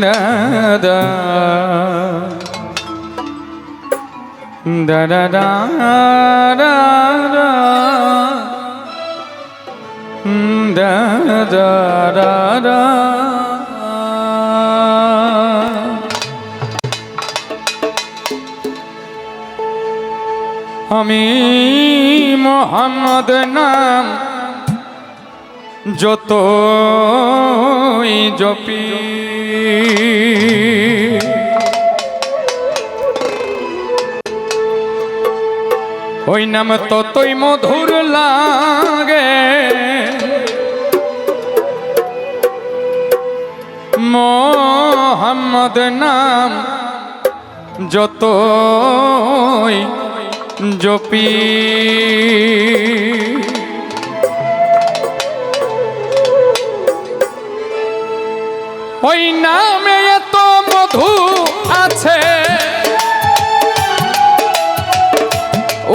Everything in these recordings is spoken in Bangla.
দাদা দাদা দাদা দাদা দাদা আমি মোহাম্মদ নাম যতই জপি। ওই নাম ততই মধুর লাগে। মোহাম্মদ নাম যতই জপি। ওই নামে এত মধু আছে।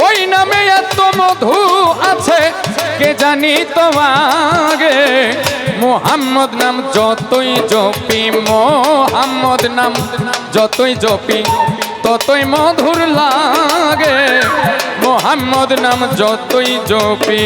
ওই নামে এত মধু আছে, কে জানি তো আগে মোহাম্মদ নাম যতই জপি, মোহাম্মদ নাম যতই জপি, ততই মধুর লাগে। মোহাম্মদ নাম যতই জপি।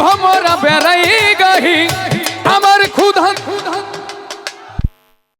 हमारा भमरा बेरई गही खुद खुदा